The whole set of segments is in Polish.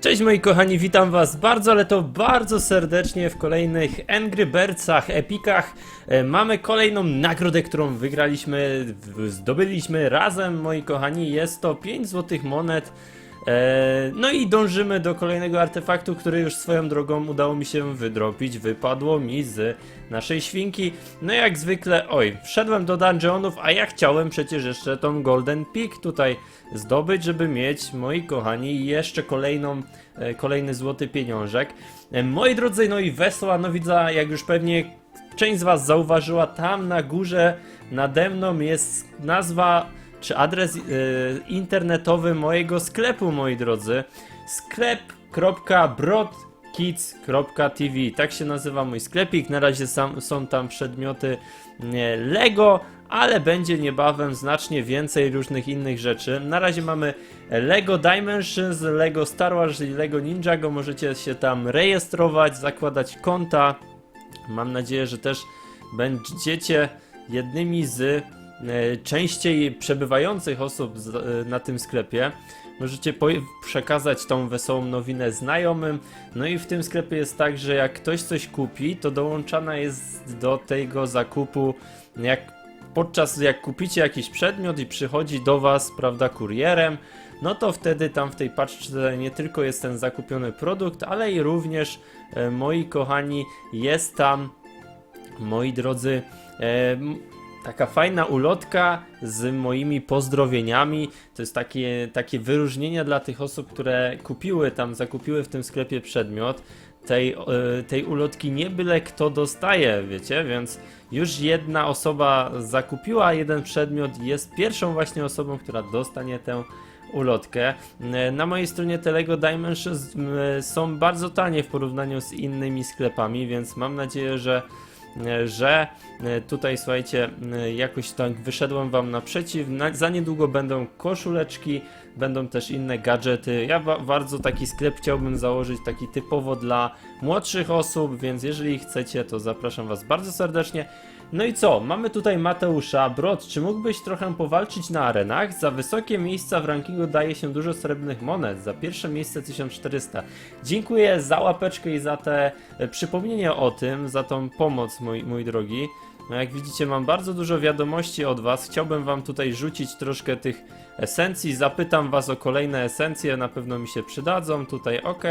Cześć moi kochani, witam was bardzo, ale to bardzo serdecznie w kolejnych Angry Birdsach, epikach. E, Mamy kolejną nagrodę, którą wygraliśmy, zdobyliśmy razem moi kochani. Jest to 5 złotych monet. E, No i dążymy do kolejnego artefaktu, który już swoją drogą udało mi się wydropić. Wypadło mi z naszej świnki. No jak zwykle, oj, wszedłem do dungeonów, a ja chciałem przecież jeszcze tą Golden Peak tutaj zdobyć, żeby mieć, moi kochani, jeszcze kolejną, e, kolejny złoty pieniążek. E, Moi drodzy, no i wesoła nowidza, jak już pewnie część z was zauważyła, tam na górze nade mną jest nazwa czy adres e, internetowy mojego sklepu, moi drodzy. sklep.brodkids.tv Tak się nazywa mój sklepik. Na razie sam, są tam przedmioty Lego, ale będzie niebawem znacznie więcej różnych innych rzeczy. Na razie mamy Lego Dimensions, Lego Star Wars i Lego Ninjago. Możecie się tam rejestrować, zakładać konta. Mam nadzieję, że też będziecie jednymi z częściej przebywających osób e, na tym sklepie. Możecie przekazać tą wesołą nowinę znajomym. No i w tym sklepie jest tak, że jak ktoś coś kupi, to dołączana jest do tego zakupu, jak podczas jak kupicie jakiś przedmiot i przychodzi do was, prawda, kurierem, no to wtedy tam w tej paczce nie tylko jest ten zakupiony produkt, ale i również, e, moi kochani, jest tam, moi drodzy, e, taka fajna ulotka z moimi pozdrowieniami. To jest takie, takie wyróżnienie dla tych osób, które kupiły tam, zakupiły w tym sklepie przedmiot. Tej, e, tej ulotki nie byle kto dostaje, wiecie, więc już jedna osoba zakupiła jeden przedmiot jest pierwszą właśnie osobą, która dostanie tę ulotkę. E, Na mojej stronie Telego Dimensions m, są bardzo tanie w porównaniu z innymi sklepami, więc mam nadzieję, że e, że e, tutaj słuchajcie, e, jakoś tak wyszedłem wam naprzeciw. Na, za niedługo będą koszuleczki, będą też inne gadżety. Ja ba bardzo taki sklep chciałbym założyć, taki typowo dla młodszych osób, więc jeżeli chcecie, to zapraszam was bardzo serdecznie. No i co? Mamy tutaj Mateusza. Brod, czy mógłbyś trochę powalczyć na arenach? Za wysokie miejsca w rankingu daje się dużo srebrnych monet. Za pierwsze miejsce 1400. Dziękuję za łapeczkę i za te e, przypomnienie o tym, za tą pomoc, mój, mój drogi. No jak widzicie, mam bardzo dużo wiadomości od Was. Chciałbym Wam tutaj rzucić troszkę tych esencji. Zapytam Was o kolejne esencje, na pewno mi się przydadzą. Tutaj ok.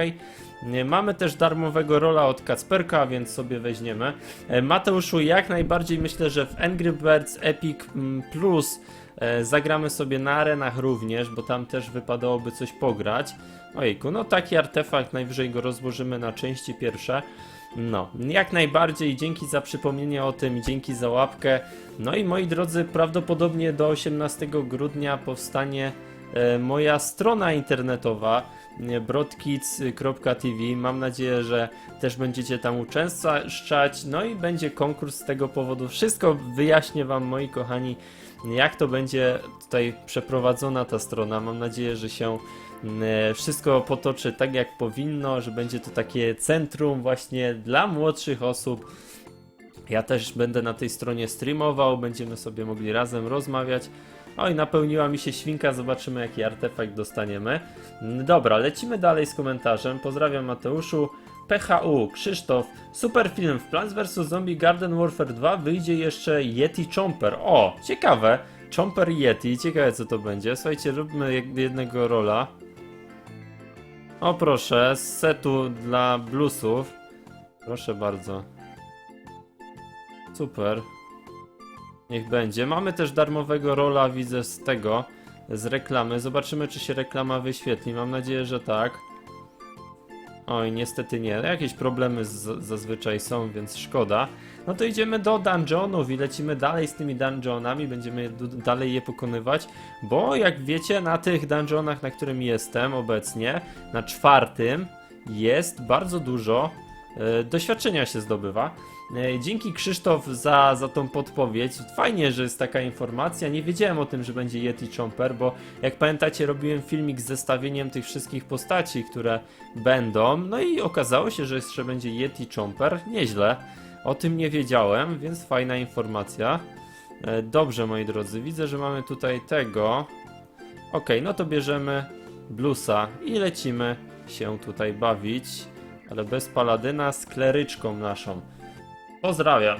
Mamy też darmowego rola od Kacperka, więc sobie weźmiemy. E, Mateuszu, jak najbardziej myślę, że w Angry Birds Epic mm, Plus e, zagramy sobie na arenach również, bo tam też wypadałoby coś pograć. Ojejku, no taki artefakt, najwyżej go rozłożymy na części pierwsze. No, jak najbardziej, dzięki za przypomnienie o tym, dzięki za łapkę. No i moi drodzy, prawdopodobnie do 18 grudnia powstanie e, moja strona internetowa nie, broadkids.tv. Mam nadzieję, że też będziecie tam uczęszczać. No i będzie konkurs z tego powodu. Wszystko wyjaśnię Wam, moi kochani, jak to będzie tutaj przeprowadzona ta strona. Mam nadzieję, że się mm, e, wszystko potoczy tak jak powinno, że będzie to takie centrum właśnie dla młodszych osób. Ja też będę na tej stronie streamował, będziemy sobie mogli razem rozmawiać. Oj, napełniła mi się świnka, zobaczymy jaki artefakt dostaniemy. Mm, Dobra, lecimy dalej z komentarzem. Pozdrawiam Mateuszu. PHU, Krzysztof, super film. W Plants vs. Zombie Garden Warfare 2 wyjdzie jeszcze Yeti Chomper. O, ciekawe. Chomper Yeti, ciekawe co to będzie. Słuchajcie, róbmy jed- jednego rola. O proszę, z setu dla bluesów. Proszę bardzo. Super. Niech będzie. Mamy też darmowego rola, widzę z tego, z reklamy. Zobaczymy, czy się reklama wyświetli. Mam nadzieję, że tak. Oj, niestety nie. Jakieś problemy z, zazwyczaj są, więc szkoda. No to idziemy do dungeonów i lecimy dalej z tymi dungeonami. Będziemy dalej je pokonywać, bo jak wiecie, na tych dungeonach, na którym jestem obecnie, na czwartym, jest bardzo dużo doświadczenia się zdobywa. E, Dzięki Krzysztof za, za tą podpowiedź. Fajnie, że jest taka informacja. Nie wiedziałem o tym, że będzie Yeti Chomper, bo jak pamiętacie, robiłem filmik z zestawieniem tych wszystkich postaci, które będą. No i okazało się, że jeszcze będzie Yeti Chomper. Nieźle. O tym nie wiedziałem, więc fajna informacja. E, Dobrze, moi drodzy, widzę, że mamy tutaj tego. Ok, no to bierzemy bluesa i lecimy się tutaj bawić, ale bez paladyna z kleryczką naszą. Pozdrawiam.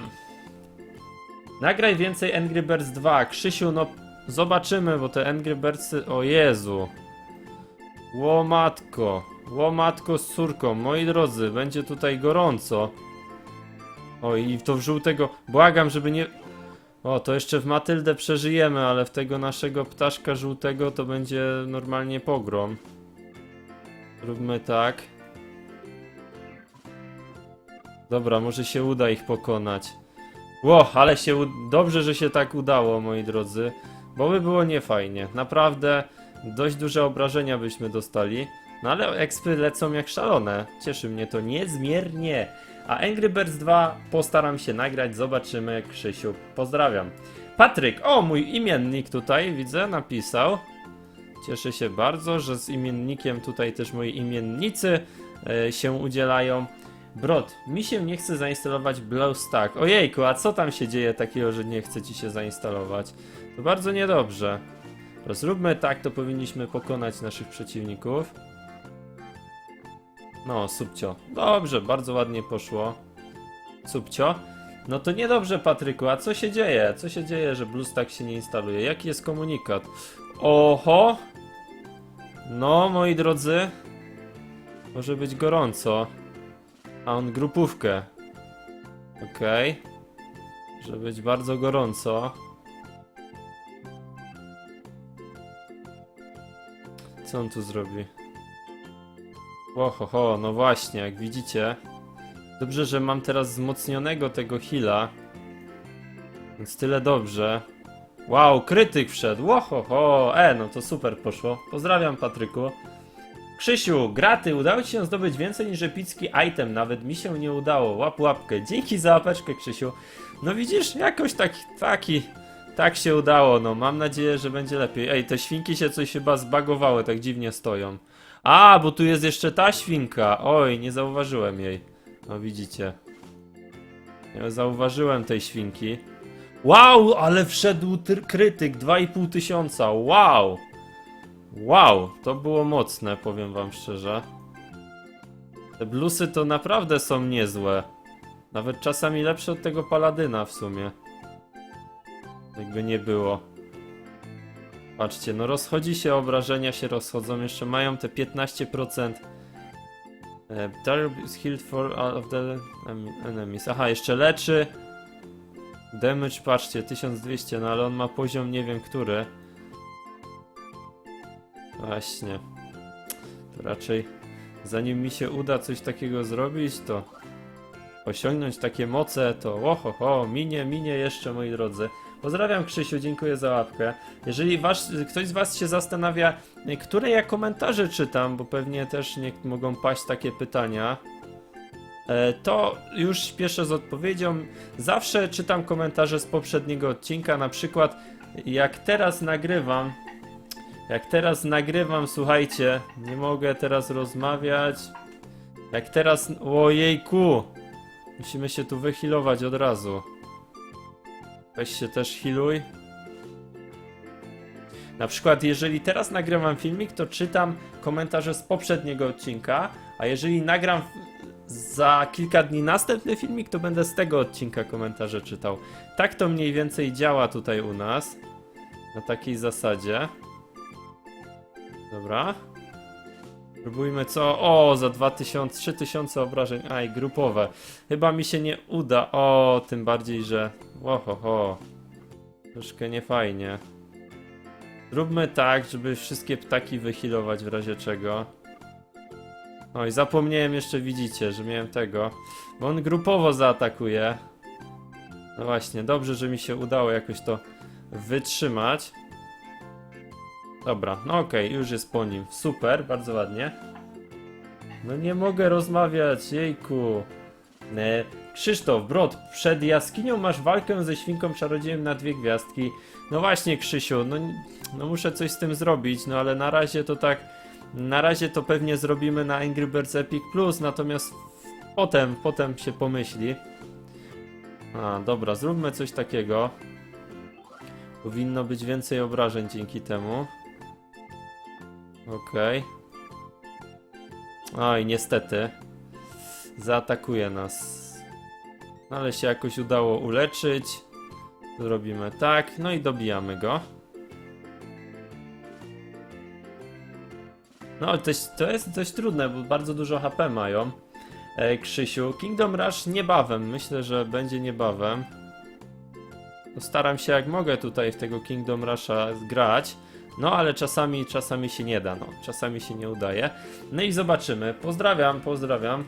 Nagraj więcej Angry Birds 2. Krzysiu, no zobaczymy, bo te Angry. O Jezu. Łomatko. Łomatko z córką. Moi drodzy, będzie tutaj gorąco. O i to w żółtego... Błagam, żeby nie... O, to jeszcze w Matyldę przeżyjemy, ale w tego naszego ptaszka żółtego to będzie normalnie pogrom. Róbmy tak. Dobra, może się uda ich pokonać. Ło, ale się dobrze, że się tak udało, moi drodzy, bo by było niefajnie. Naprawdę dość duże obrażenia byśmy dostali. No ale ekspy lecą jak szalone. Cieszy mnie to niezmiernie. A Angry Birds 2 postaram się nagrać, zobaczymy, Krzysiu. Pozdrawiam. Patryk, o mój imiennik tutaj widzę, napisał. Cieszę się bardzo, że z imiennikiem tutaj też moi imiennicy e, się udzielają. Brod, mi się nie chce zainstalować BlueStack. Ojejku, a co tam się dzieje takiego, że nie chce ci się zainstalować? To bardzo niedobrze. Rozróbmy tak, to powinniśmy pokonać naszych przeciwników. No, subcio. Dobrze, bardzo ładnie poszło. Subcio. No to niedobrze, Patryku, a co się dzieje? Co się dzieje, że BlueStack się nie instaluje? Jaki jest komunikat? Oho! No, moi drodzy. Może być gorąco. A on grupówkę. Okej. Może być bardzo gorąco. Co on tu zrobi? Ohoho, no właśnie, jak widzicie. Dobrze, że mam teraz wzmocnionego tego heala. Więc tyle dobrze. Wow, krytyk wszedł. Ohoho, e, no to super poszło. Pozdrawiam, Patryku. Krzysiu, graty, udało ci się zdobyć więcej niż epicki item, nawet mi się nie udało. Łap łapkę. Dzięki za łapeczkę, Krzysiu. No widzisz, jakoś tak, taki, tak się udało, no mam nadzieję, że będzie lepiej. Ej, te świnki się coś chyba zbagowały, tak dziwnie stoją. A, bo tu jest jeszcze ta świnka. Oj, nie zauważyłem jej. No widzicie. Nie zauważyłem tej świnki. Wow, ale wszedł krytyk, 2,5 tysiąca, wow. Wow, to było mocne, powiem wam szczerze. Te blusy to naprawdę są niezłe. Nawet czasami lepsze od tego paladyna w sumie. Jakby nie było. Patrzcie, no rozchodzi się, obrażenia się rozchodzą, jeszcze mają te 15%. E, Dark is healed for all of the em- enemies. Aha, jeszcze leczy. Damage, patrzcie, 1200, no ale on ma poziom nie wiem który. Właśnie. To raczej zanim mi się uda coś takiego zrobić, to osiągnąć takie moce, to oho, ho, minie, minie jeszcze, moi drodzy. Pozdrawiam Krzysiu, dziękuję za łapkę. Jeżeli wasz, ktoś z was się zastanawia, które ja komentarze czytam, bo pewnie też nie mogą paść takie pytania, e, to już śpieszę z odpowiedzią. Zawsze czytam komentarze z poprzedniego odcinka, na przykład jak teraz nagrywam, jak teraz nagrywam, słuchajcie, nie mogę teraz rozmawiać. Jak teraz, ojejku, musimy się tu wychilować od razu. Weź się też healuj. Na przykład, jeżeli teraz nagrywam filmik, to czytam komentarze z poprzedniego odcinka, a jeżeli nagram za kilka dni następny filmik, to będę z tego odcinka komentarze czytał. Tak to mniej więcej działa tutaj u nas. Na takiej zasadzie. Dobra. Próbujmy co? O, za 2000, 3000 obrażeń. Aj, grupowe. Chyba mi się nie uda. O, tym bardziej, że. Ohoho. Troszkę niefajnie. Zróbmy tak, żeby wszystkie ptaki wyhealować w razie czego. Oj, zapomniałem jeszcze, widzicie, że miałem tego. Bo on grupowo zaatakuje. No właśnie, dobrze, że mi się udało jakoś to wytrzymać. Dobra, no okej, już jest po nim. Super, bardzo ładnie. No nie mogę rozmawiać, jejku. E, Krzysztof, Brod, przed jaskinią masz walkę ze świnką czarodziejem na dwie gwiazdki. No właśnie, Krzysiu, no, no muszę coś z tym zrobić, no ale na razie to tak. Na razie to pewnie zrobimy na Angry Birds Epic Plus, natomiast potem, potem się pomyśli. A, dobra, zróbmy coś takiego. Powinno być więcej obrażeń dzięki temu. Okej. Oj, niestety. Zaatakuje nas. No, Ale się jakoś udało uleczyć. Zrobimy tak, no i dobijamy go. No, to jest, to jest dość trudne, bo bardzo dużo HP mają. E, Krzysiu, Kingdom Rush niebawem, myślę, że będzie niebawem. Staram się jak mogę tutaj w tego Kingdom Rusha grać. No, ale czasami, czasami się nie da, no. Czasami się nie udaje. No i zobaczymy. Pozdrawiam, pozdrawiam.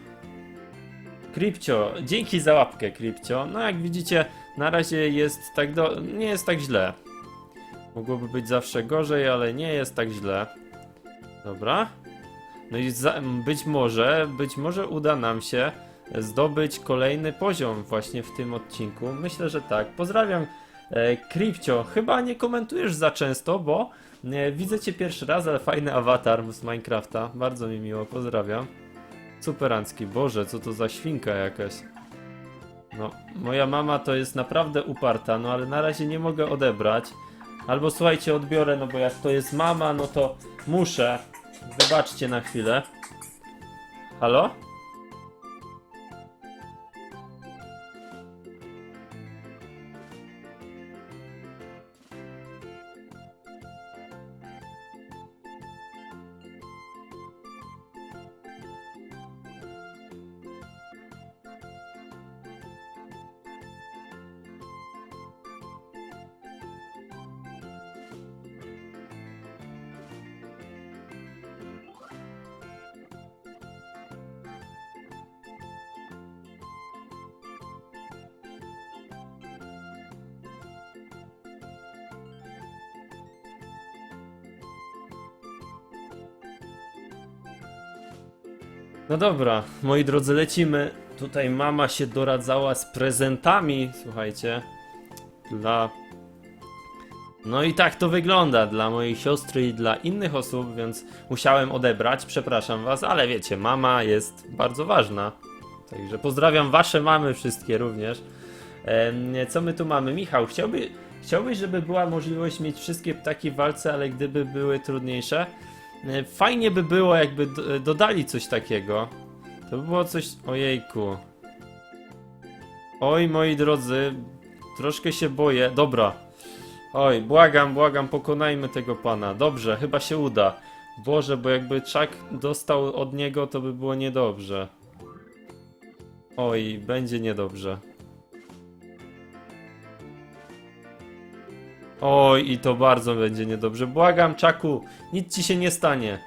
Kripcio, dzięki za łapkę, Kripcio. No jak widzicie, na razie jest tak do... nie jest tak źle. Mogłoby być zawsze gorzej, ale nie jest tak źle. Dobra. No i za, być może, być może uda nam się zdobyć kolejny poziom właśnie w tym odcinku. Myślę, że tak. Pozdrawiam, Kripcio. Chyba nie komentujesz za często, bo e, widzę cię pierwszy raz, ale fajny awatar z Minecrafta. Bardzo mi miło, pozdrawiam. Superancki, Boże, co to za świnka jakaś. No, moja mama to jest naprawdę uparta, no ale na razie nie mogę odebrać. Albo słuchajcie, odbiorę, no bo jak to jest mama, no to muszę. Wybaczcie na chwilę. Halo? No dobra, moi drodzy, lecimy. Tutaj mama się doradzała z prezentami, słuchajcie, dla. No i tak to wygląda dla mojej siostry i dla innych osób, więc musiałem odebrać, przepraszam was, ale wiecie, mama jest bardzo ważna. Także pozdrawiam wasze mamy wszystkie również. Em, co my tu mamy? Michał, chciałby, chciałbyś, żeby była możliwość mieć wszystkie ptaki w walce, ale gdyby były trudniejsze? E, Fajnie by było, jakby do- dodali coś takiego. To by było coś. Ojejku. Oj, moi drodzy, troszkę się boję. Dobra. Oj, błagam, błagam, pokonajmy tego pana. Dobrze, chyba się uda. Boże, bo jakby Chuck dostał od niego, to by było niedobrze. Oj, będzie niedobrze. Oj, i to bardzo będzie niedobrze. Błagam, Czaku, nic ci się nie stanie.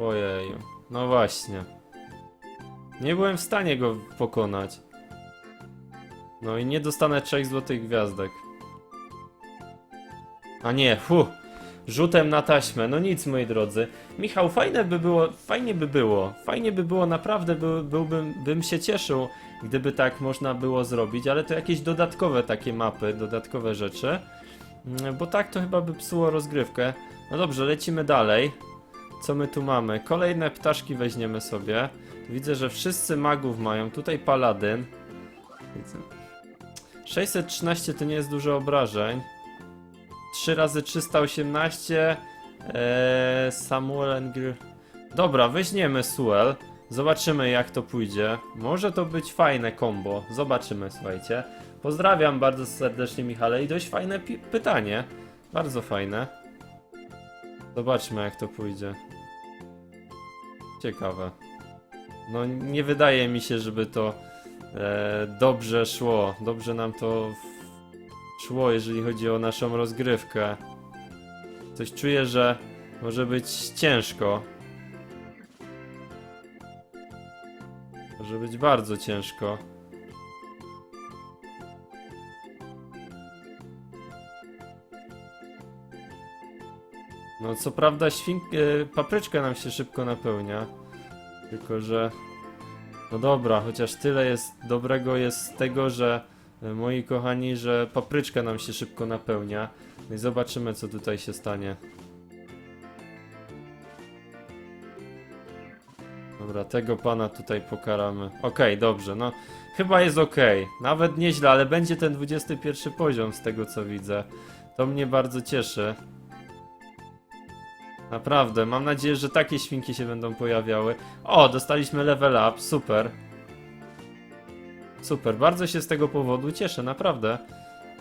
Ojeju, no właśnie. Nie byłem w stanie go pokonać. No i nie dostanę trzech złotych gwiazdek. A nie, fu, rzutem na taśmę, no nic moi drodzy. Michał, fajne by było, fajnie by było, fajnie by było, naprawdę by, byłbym, bym się cieszył, gdyby tak można było zrobić, ale to jakieś dodatkowe takie mapy, dodatkowe rzeczy. Mm, Bo tak to chyba by psuło rozgrywkę. No dobrze, lecimy dalej. Co my tu mamy? Kolejne ptaszki weźmiemy sobie. Widzę, że wszyscy magów mają. Tutaj paladyn. Widzę. 613 to nie jest dużo obrażeń. 3 razy 318. Eee, Samuel Engr. Dobra, weźmiemy Suel. Zobaczymy jak to pójdzie. Może to być fajne combo. Zobaczymy, słuchajcie. Pozdrawiam bardzo serdecznie Michale i dość fajne pytanie. Bardzo fajne. Zobaczmy jak to pójdzie. Ciekawe. No nie wydaje mi się, żeby to e, dobrze szło. Dobrze nam to szło, jeżeli chodzi o naszą rozgrywkę. Coś czuję, że może być ciężko. Może być bardzo ciężko. No co prawda śwink... e, papryczka nam się szybko napełnia. Tylko że... No dobra, chociaż tyle jest dobrego jest z tego, że e, moi kochani, że papryczka nam się szybko napełnia. No i zobaczymy co tutaj się stanie. Dobra, tego pana tutaj pokaramy. Okej, dobrze, no chyba jest okej. Nawet nieźle, ale będzie ten 21 poziom z tego co widzę. To mnie bardzo cieszy. Naprawdę, mam nadzieję, że takie świnki się będą pojawiały. O, dostaliśmy level up, super. Super, bardzo się z tego powodu cieszę, naprawdę.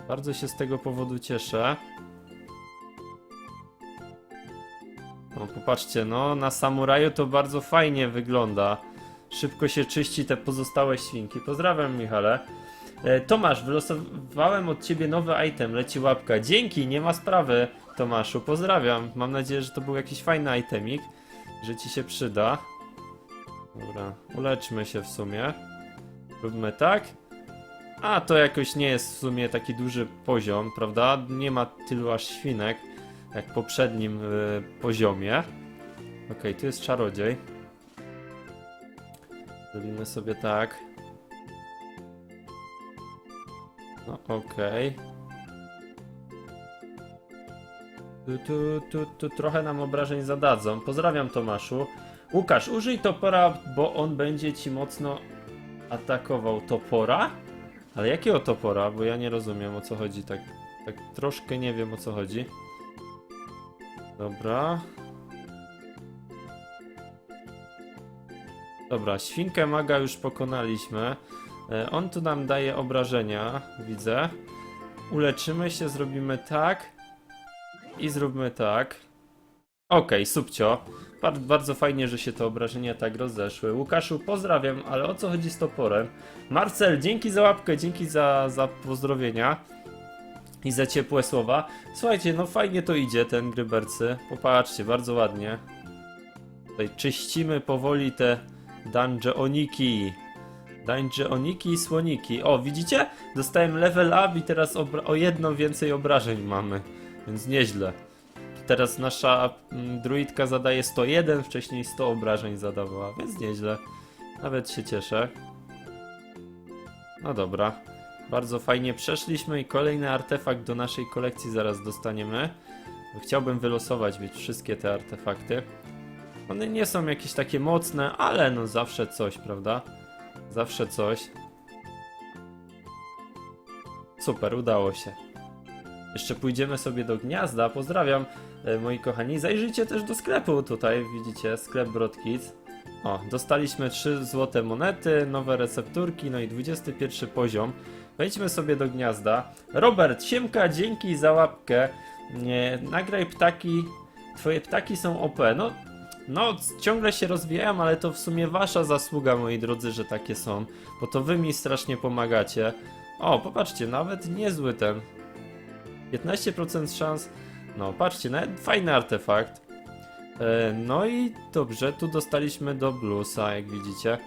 Bardzo się z tego powodu cieszę. O, popatrzcie, no, na samuraju to bardzo fajnie wygląda. Szybko się czyści te pozostałe świnki. Pozdrawiam, Michale. E, Tomasz, wylosowałem od ciebie nowy item, leci łapka. Dzięki, nie ma sprawy, Tomaszu, pozdrawiam. Mam nadzieję, że to był jakiś fajny itemik, że ci się przyda. Dobra, uleczmy się w sumie. Róbmy tak. A, to jakoś nie jest w sumie taki duży poziom, prawda? Nie ma tylu aż świnek, jak w poprzednim y, poziomie. Okej, tu jest czarodziej. Zrobimy sobie tak. No, okej. Tu, tu, tu, trochę nam obrażeń zadadzą. Pozdrawiam Tomaszu. Łukasz, użyj topora, bo on będzie ci mocno atakował. Topora? Ale jakiego topora? Bo ja nie rozumiem o co chodzi. Tak, tak troszkę nie wiem o co chodzi. Dobra. Dobra, świnkę maga już pokonaliśmy. E, On tu nam daje obrażenia, widzę. Uleczymy się, zrobimy tak. I zróbmy tak. Okej, subcio. Bar- bardzo fajnie, że się te obrażenia tak rozeszły. Łukaszu, pozdrawiam, ale o co chodzi z toporem? Marcel, dzięki za łapkę, dzięki za, za pozdrowienia i za ciepłe słowa. Słuchajcie, no fajnie to idzie, ten grybercy. Popatrzcie, bardzo ładnie. Tutaj czyścimy powoli te dungeoniki. Dungeoniki i słoniki. O, widzicie? Dostałem level up i teraz o jedno więcej obrażeń mamy. Więc nieźle. Teraz nasza mm, druidka zadaje 101, wcześniej 100 obrażeń zadawała, więc nieźle. Nawet się cieszę. No dobra. Bardzo fajnie przeszliśmy i kolejny artefakt do naszej kolekcji zaraz dostaniemy. Chciałbym wylosować mieć wszystkie te artefakty. One nie są jakieś takie mocne, ale no zawsze coś, prawda? Zawsze coś. Super, udało się. Jeszcze pójdziemy sobie do gniazda. Pozdrawiam, e, moi kochani. Zajrzyjcie też do sklepu tutaj, widzicie, sklep Broadkids. O, dostaliśmy 3 złote monety, nowe recepturki, no i 21 poziom. Wejdźmy sobie do gniazda. Robert, siemka, dzięki za łapkę. Nie, nagraj ptaki. Twoje ptaki są OP. No, no, ciągle się rozwijają, ale to w sumie wasza zasługa, moi drodzy, że takie są. Bo to wy mi strasznie pomagacie. O, popatrzcie, nawet niezły ten. 15% szans. No, patrzcie, nawet fajny artefakt. E, no i dobrze, tu dostaliśmy do bluesa, jak widzicie.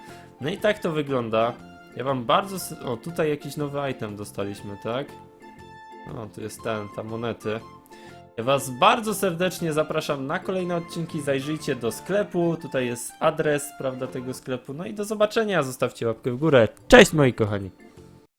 No i tak to wygląda. Ja wam bardzo... O, tutaj jakiś nowy item dostaliśmy, tak? O, tu jest ten, ta monety. Ja was bardzo serdecznie zapraszam na kolejne odcinki, zajrzyjcie do sklepu, tutaj jest adres, prawda, tego sklepu. No i do zobaczenia, zostawcie łapkę w górę. Cześć moi kochani!